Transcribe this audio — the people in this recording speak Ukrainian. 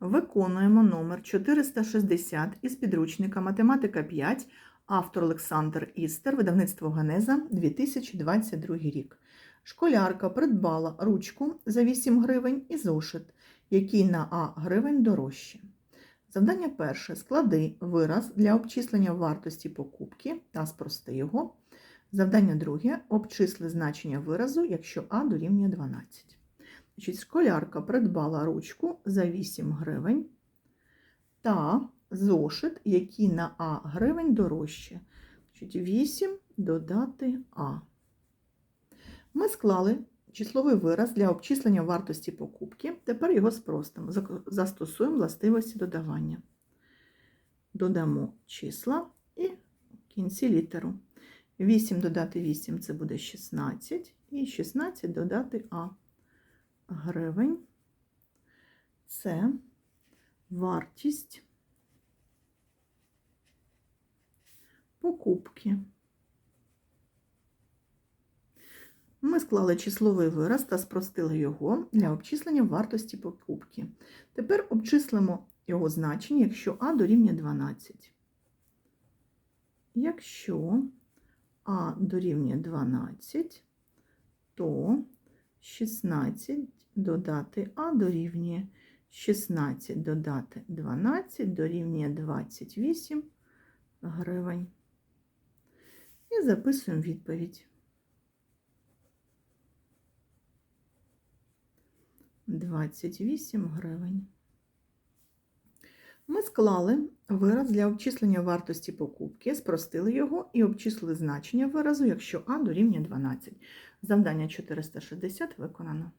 Виконуємо номер 460 із підручника Математика 5, автор Олександр Істер, видавництво Генеза, 2022 рік. Школярка придбала ручку за 8 гривень і зошит, який на А гривень дорожче. Завдання перше. Склади вираз для обчислення вартості покупки та спрости його. Завдання друге. Обчисли значення виразу, якщо А дорівнює 12. Значить, школярка придбала ручку за 8 гривень та зошит, який на А гривень дорожче. Значить, 8 додати А. Ми склали числовий вираз для обчислення вартості покупки. Тепер його спростимо. Застосуємо властивості додавання. Додамо числа і в кінці літеру. 8 додати 8 це буде 16, і 16 додати А гривень. Це вартість покупки. Ми склали числовий вираз та спростили його для обчислення вартості покупки. Тепер обчислимо його значення, якщо А дорівнює 12. Якщо А дорівнює 12, то 16 додати А дорівнює 16 додати 12 дорівнює 28 гривень. І записуємо відповідь. 28 гривень. Ми склали вираз для обчислення вартості покупки, спростили його і обчислили значення виразу, якщо А дорівнює 12. Завдання 460 виконано.